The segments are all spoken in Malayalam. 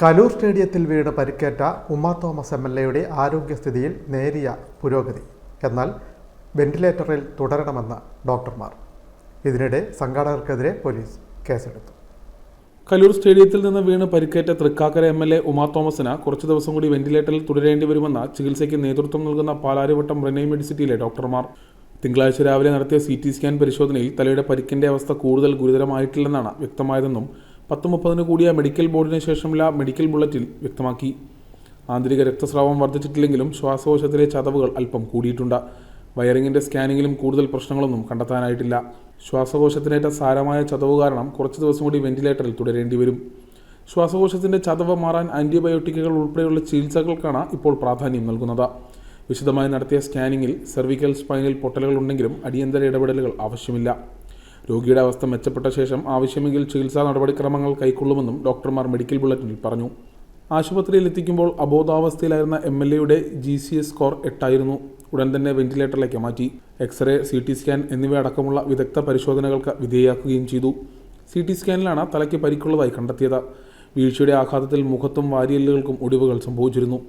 കലൂർ സ്റ്റേഡിയത്തിൽ വീണ് പരിക്കേറ്റ ഉമ്മ തോമസ് എം എൽ എയുടെ ആരോഗ്യസ്ഥിതിയിൽ നേരിയ പുരോഗതി. എന്നാൽ വെന്റിലേറ്ററിൽ തുടരണമെന്ന് ഡോക്ടർമാർ. ഇതിനിടെ സംഘാടകർക്കെതിരെ പോലീസ് കേസെടുത്തു. കലൂർ സ്റ്റേഡിയത്തിൽ നിന്ന് വീണ് പരിക്കേറ്റ Thrikkakara M L A Uma തോമസിന് കുറച്ച് ദിവസം കൂടി വെന്റിലേറ്ററിൽ തുടരേണ്ടി വരുമെന്ന ചികിത്സയ്ക്ക് നേതൃത്വം നൽകുന്ന പാലാരിവട്ടം റെനൈ മെഡിസിറ്റിയിലെ ഡോക്ടർമാർ. തിങ്കളാഴ്ച രാവിലെ നടത്തിയ സി ടി സ്കാൻ പരിശോധനയിൽ തലയുടെ പരിക്കിന്റെ അവസ്ഥ കൂടുതൽ ഗുരുതരമായിട്ടില്ലെന്നാണ് വ്യക്തമായതെന്നും പത്ത് മുപ്പതിന് കൂടിയ മെഡിക്കൽ ബോർഡിന് ശേഷമുള്ള മെഡിക്കൽ ബുള്ളറ്റിൽ വ്യക്തമാക്കി. ആന്തരിക രക്തസ്രാവം വർദ്ധിച്ചിട്ടില്ലെങ്കിലും ശ്വാസകോശത്തിലെ ചതവുകൾ അല്പം കൂടിയിട്ടുണ്ട്. വയറിങ്ങിന്റെ സ്കാനിങ്ങിലും കൂടുതൽ പ്രശ്നങ്ങളൊന്നും കണ്ടെത്താനായിട്ടില്ല. ശ്വാസകോശത്തിനേറ്റ സാരമായ ചതവ് കാരണം കുറച്ച് ദിവസം കൂടി വെന്റിലേറ്ററിൽ തുടരേണ്ടി വരും. ശ്വാസകോശത്തിന്റെ ചതവ് മാറാൻ ആന്റിബയോട്ടിക്കുകൾ ഉൾപ്പെടെയുള്ള ചികിത്സകൾക്കാണ് ഇപ്പോൾ പ്രാധാന്യം നൽകുന്നത്. വിശദമായി നടത്തിയ സ്കാനിങ്ങിൽ സെർവിക്കൽ സ്പൈനിൽ പൊട്ടലുകൾ ഉണ്ടെങ്കിലും അടിയന്തര ഇടപെടലുകൾ ആവശ്യമില്ല. രോഗിയുടെ അവസ്ഥ മെച്ചപ്പെട്ട ശേഷം ആവശ്യമെങ്കിൽ ചികിത്സാ നടപടിക്രമങ്ങൾ കൈക്കൊള്ളുമെന്നും ഡോക്ടർമാർ മെഡിക്കൽ ബുള്ളറ്റിനിൽ പറഞ്ഞു. ആശുപത്രിയിൽ എത്തിക്കുമ്പോൾ അബോധാവസ്ഥയിലായിരുന്ന എം എൽ എയുടെ ജി സി എസ് സ്കോർ എട്ടായിരുന്നു. ഉടൻ തന്നെ വെന്റിലേറ്ററിലേക്ക് മാറ്റി. എക്സ്റേ സി ടി സ്കാൻ എന്നിവയടക്കമുള്ള വിദഗ്ധ പരിശോധനകൾക്ക് വിധേയയാക്കുകയും ചെയ്തു. സി ടി സ്കാനിലാണ് തലയ്ക്ക് പരിക്കുള്ളതായി കണ്ടെത്തിയത്. വീഴ്ചയുടെ ആഘാതത്തിൽ മുഖത്തും വാരിയല്ലുകൾക്കും ഒടിവുകൾ സംഭവിച്ചിരുന്നു.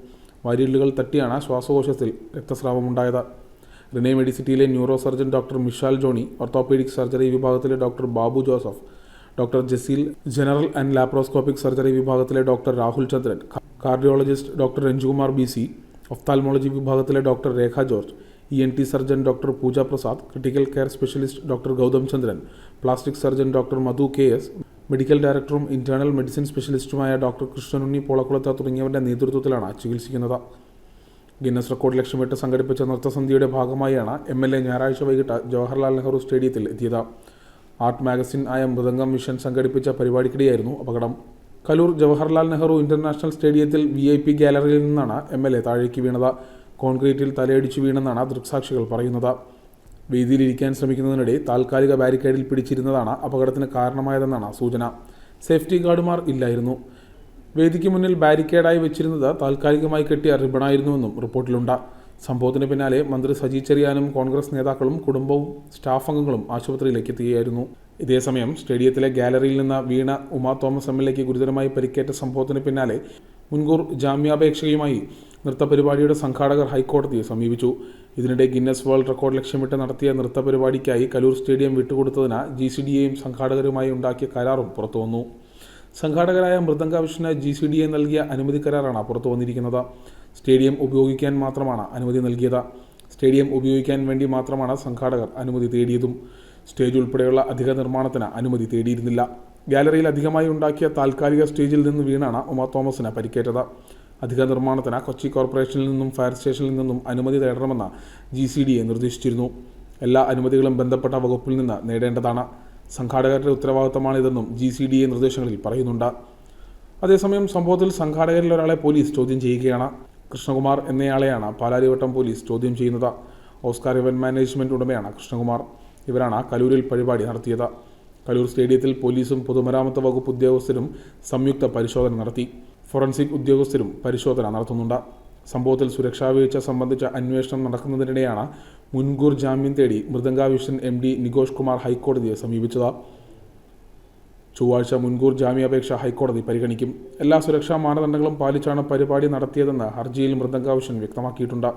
വാരിയല്ലുകൾ തട്ടിയാണ് ശ്വാസകോശത്തിൽ രക്തസ്രാവമുണ്ടായത്. റിനെ മെഡിസിറ്റിയിലെ neuro surgeon doctor Mishal Johny orthopaedic surgery വിഭാഗത്തിലെ doctor Babu Joseph doctor Jaseel general and laparoscopic surgery വിഭാഗത്തിലെ doctor Rahul Chandran cardiologist doctor Ranjukumar B C ophthalmology വിഭാഗത്തിലെ doctor Rekha George E N T surgeon doctor Pooja Prasad critical care specialist doctor Gautham Chandran plastic surgeon doctor Madhu K S medical ഡയറക്ടറും ഇന്റേണൽ മെഡിസിൻ സ്പെഷ്യലിസ്റ്റുമായ ഡോക്ടർ കൃഷ്ണനുണ്ണി പോളക്കുളത്ത തുടങ്ങിയവരുടെ നേതൃത്വത്തിലാണ് ചികിത്സിക്കുന്നത്. ഗിന്നസ് റെക്കോർഡ് ലക്ഷ്യമിട്ട് സംഘടിപ്പിച്ച നൃത്തസന്ധ്യയുടെ ഭാഗമായാണ് എം എൽ എ ഞായറാഴ്ച വൈകിട്ട് ജവഹർലാൽ നെഹ്റു സ്റ്റേഡിയത്തിൽ എത്തിയത്. ആർട്ട് മാഗസിൻ ആയ മൃദംഗം മിഷൻ സംഘടിപ്പിച്ച പരിപാടിക്കിടെയായിരുന്നു അപകടം. കലൂർ ജവഹർലാൽ നെഹ്റു ഇന്റർനാഷണൽ സ്റ്റേഡിയത്തിൽ വി ഐ പി ഗാലറിയിൽ നിന്നാണ് എം എൽ എ താഴേക്ക് വീണത്. കോൺക്രീറ്റിൽ തലയടിച്ചു വീണെന്നാണ് ദൃക്സാക്ഷികൾ പറയുന്നത്. വീതിയിലിരിക്കാൻ ശ്രമിക്കുന്നതിനിടെ താൽക്കാലിക ബാരിക്കേഡിൽ പിടിച്ചിരുന്നതാണ് അപകടത്തിന് കാരണമായതെന്നാണ് സൂചന. സേഫ്റ്റി ഗാർഡുമാർ ഇല്ലായിരുന്നു. വേദിക്ക് മുന്നിൽ ബാരിക്കേഡായി വെച്ചിരുന്നത് താൽക്കാലികമായി കെട്ടിയ റിബണായിരുന്നുവെന്നും റിപ്പോർട്ടിലുണ്ട്. സംഭവത്തിന് പിന്നാലെ മന്ത്രി സജി ചെറിയാനും കോൺഗ്രസ് നേതാക്കളും കുടുംബവും സ്റ്റാഫ് അംഗങ്ങളും ആശുപത്രിയിലേക്ക് എത്തുകയായിരുന്നു ഇതേസമയം സ്റ്റേഡിയത്തിലെ ഗാലറിയിൽ നിന്ന് വീണ ഉമാ തോമസ് എം ഗുരുതരമായി പരിക്കേറ്റ സംഭവത്തിന് പിന്നാലെ മുൻകൂർ ജാമ്യാപേക്ഷയുമായി നൃത്തപരിപാടിയുടെ സംഘാടകർ ഹൈക്കോടതിയെ സമീപിച്ചു. ഇതിനിടെ ഗിന്നസ് വേൾഡ് റെക്കോർഡ് ലക്ഷ്യമിട്ട് നടത്തിയ നൃത്തപരിപാടിക്കായി കലൂർ സ്റ്റേഡിയം വിട്ടുകൊടുത്തതിന് ജി സി ഡി എയും സംഘാടകരുമായി ഉണ്ടാക്കിയ കരാറും പുറത്തുവന്നു. സംഘാടകരായ Mridanga vision G C D A നൽകിയ അനുമതി കരാറാണ് പുറത്തു വന്നിരിക്കുന്നത്. സ്റ്റേഡിയം ഉപയോഗിക്കാൻ മാത്രമാണ് അനുമതി നൽകിയത്. സ്റ്റേഡിയം ഉപയോഗിക്കാൻ വേണ്ടി മാത്രമാണ് സംഘാടകർ അനുമതി തേടിയതും. സ്റ്റേജ് ഉൾപ്പെടെയുള്ള അധിക നിർമ്മാണത്തിന് അനുമതി തേടിയിരുന്നില്ല. ഗാലറിയിൽ അധികമായി ഉണ്ടാക്കിയ താൽക്കാലിക സ്റ്റേജിൽ നിന്ന് വീണാണ് ഉമ തോമസിന് പരിക്കേറ്റത്. അധിക നിർമ്മാണത്തിന് കൊച്ചി കോർപ്പറേഷനിൽ നിന്നും ഫയർ സ്റ്റേഷനിൽ നിന്നും അനുമതി തേടണമെന്ന് ജി സി ഡി എ നിർദ്ദേശിച്ചിരുന്നു. എല്ലാ അനുമതികളും ബന്ധപ്പെട്ട വകുപ്പിൽ നിന്ന് നേടേണ്ടതാണ്. സംഘാടകരുടെ ഉത്തരവാദിത്തമാണിതെന്നും ജി സി ഡി എ നിർദ്ദേശങ്ങളിൽ പറയുന്നുണ്ട്. അതേസമയം സംഭവത്തിൽ സംഘാടകരിൽ ഒരാളെ പോലീസ് ചോദ്യം ചെയ്യുകയാണ്. കൃഷ്ണകുമാർ എന്നയാളെയാണ് പാലാരിവട്ടം പോലീസ് ചോദ്യം ചെയ്യുന്നത്. ഓസ്കാർ ഇവന്റ് മാനേജ്മെന്റ് ഉടമയാണ് കൃഷ്ണകുമാർ. ഇവരാണ് കലൂരിൽ പരിപാടി നടത്തിയത്. കലൂർ സ്റ്റേഡിയത്തിൽ പോലീസും പൊതുമരാമത്ത് വകുപ്പ് ഉദ്യോഗസ്ഥരും സംയുക്ത പരിശോധന നടത്തി. ഫോറൻസിക് ഉദ്യോഗസ്ഥരും പരിശോധന നടത്തുന്നുണ്ട്. സംഭവത്തിൽ സുരക്ഷാ വീഴ്ച സംബന്ധിച്ച അന്വേഷണം നടക്കുന്നതിനിടെയാണ് മുൻകൂർ ജാമ്യം തേടി മൃദംഗാവിഷൻ എം ഡി നികോഷ് കുമാർ ഹൈക്കോടതിയെ സമീപിച്ചത്. ചൊവ്വാഴ്ച മുൻകൂർ ജാമ്യാപേക്ഷ ഹൈക്കോടതി പരിഗണിക്കും. എല്ലാ സുരക്ഷാ മാനദണ്ഡങ്ങളും പാലിച്ചാണ് പരിപാടി നടത്തിയതെന്ന് ഹർജിയിൽ മൃദംഗാവിഷൻ വ്യക്തമാക്കിയിട്ടുണ്ട്.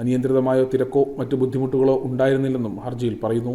അനിയന്ത്രിതമായോ തിരക്കോ മറ്റു ബുദ്ധിമുട്ടുകളോ ഉണ്ടായിരുന്നില്ലെന്നും ഹർജിയിൽ പറയുന്നു.